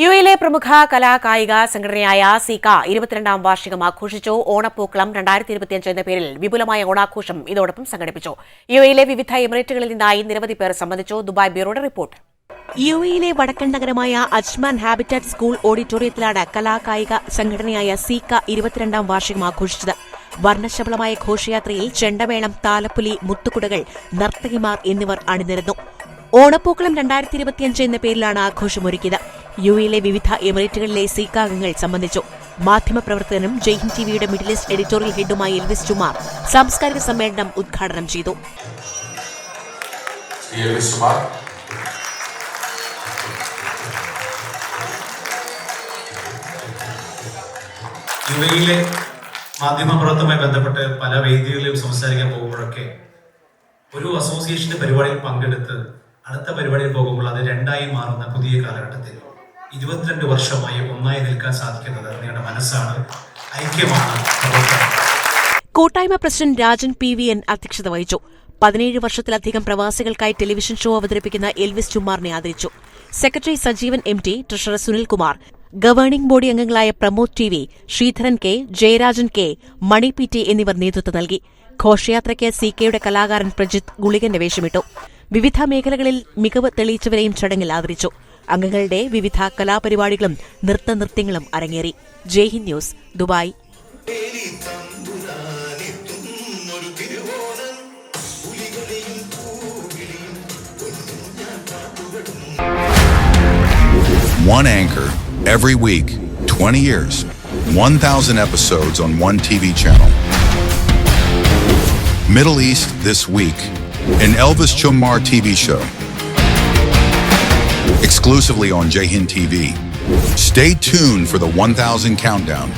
U എയിലെ പ്രമുഖ കലാകായിക സംഘടനയായ സിക ഇരുപത്തിരണ്ടാം വാർഷികം ആഘോഷിച്ചു. ഓണപ്പൂക്കളം രണ്ടായിരത്തി ഇരുപത്തിയഞ്ച് എന്ന പേരിൽ വിപുലമായ ഓണാഘോഷം ഇതോടൊപ്പം സംഘടിപ്പിച്ചു. യു എയിലെ വിവിധ എമിറേറ്റുകളിൽ നിന്നായി നിരവധി പേർ സംബന്ധിച്ചു. Dubai ബ്യൂറോയുടെ report. യു എയിലെ വടക്കൻ നഗരമായ അജ്മാൻ ഹാബിറ്റാറ്റ് സ്കൂൾ ഓഡിറ്റോറിയത്തിലാണ് കലാകായിക സംഘടനയായ സീക്ക ഇരുപത്തിരണ്ടാം വാർഷികം ആഘോഷിച്ചത്. വർണശബളമായ ഘോഷയാത്രയിൽ ചെണ്ടമേളം താലപ്പുലി മുത്തുകുടകൾ നർത്തകിമാർ എന്നിവർ അണിനിരന്നു. ഓണപ്പൂക്കളം രണ്ടായിരത്തി ഇരുപത്തിയഞ്ച് എന്ന പേരിലാണ് ആഘോഷമൊരുക്കിയത്. യു എയിലെ വിവിധ എമിറേറ്റുകളിലെ സീക്ക അംഗങ്ങൾ സംബന്ധിച്ചു മാധ്യമപ്രവർത്തകനും ജയ്ഹിൻ ടിവിയുടെ മിഡിൽ ഈസ്റ്റ് എഡിറ്റോറിയൽ ഹെഡുമായ എൽവിസ് ചുമാർ സാംസ്കാരിക സമ്മേളനം ഉദ്ഘാടനം ചെയ്തു. യുഎയിലെ മാധ്യമപ്രവർത്തനവുമായി ബന്ധപ്പെട്ട് പല വേദികളിലും സംസാരിക്കാൻ പോകുമ്പോഴൊക്കെ ഒരു അസോസിയേഷന്റെ പരിപാടിയിൽ പങ്കെടുത്ത് അടുത്ത പരിപാടിയിൽ പോകുമ്പോൾ അത് രണ്ടായി മാറുന്ന പുതിയ കാലഘട്ടത്തിൽ ഇരുപത്തിരണ്ട് വർഷമായി ഒന്നായി നിൽക്കാൻ സാധിക്കുന്നത് നിങ്ങളുടെ മനസ്സാണ്. ഐക്യമാണ് കൂട്ടായ്മ president Rajan P V N അധ്യക്ഷത വഹിച്ചു. പതിനേഴ് വർഷത്തിലധികം പ്രവാസികൾക്കായി ടെലിവിഷൻ ഷോ അവതരിപ്പിക്കുന്ന എൽവിസ് ചുമാറിനെ ആദരിച്ചു. Secretary Sajeevan M T treasurer Sunilkumar governing body അംഗങ്ങളായ Pramod T V Sreedharan K Jayarajan K Mani P T എന്നിവർ നേതൃത്വം നൽകി. ഘോഷയാത്രയ്ക്ക് സി കെയുടെ കലാകാരൻ പ്രജിത് ഗുളികന്റെ വേഷമിട്ടു. വിവിധ മേഖലകളിൽ മികവ് തെളിയിച്ചവരെയും ചടങ്ങിൽ ആദരിച്ചു. അംഗങ്ങളുടെ വിവിധ കലാപരിപാടികളും നൃത്തനൃത്യങ്ങളും അരങ്ങേറി Jaihind news Dubai One anchor every week, 20 years, 1,000 episodes on one TV channel. Middle East This Week, an Elvis Chomar TV show. Exclusively on Jahin TV. Stay tuned for the 1,000 countdown.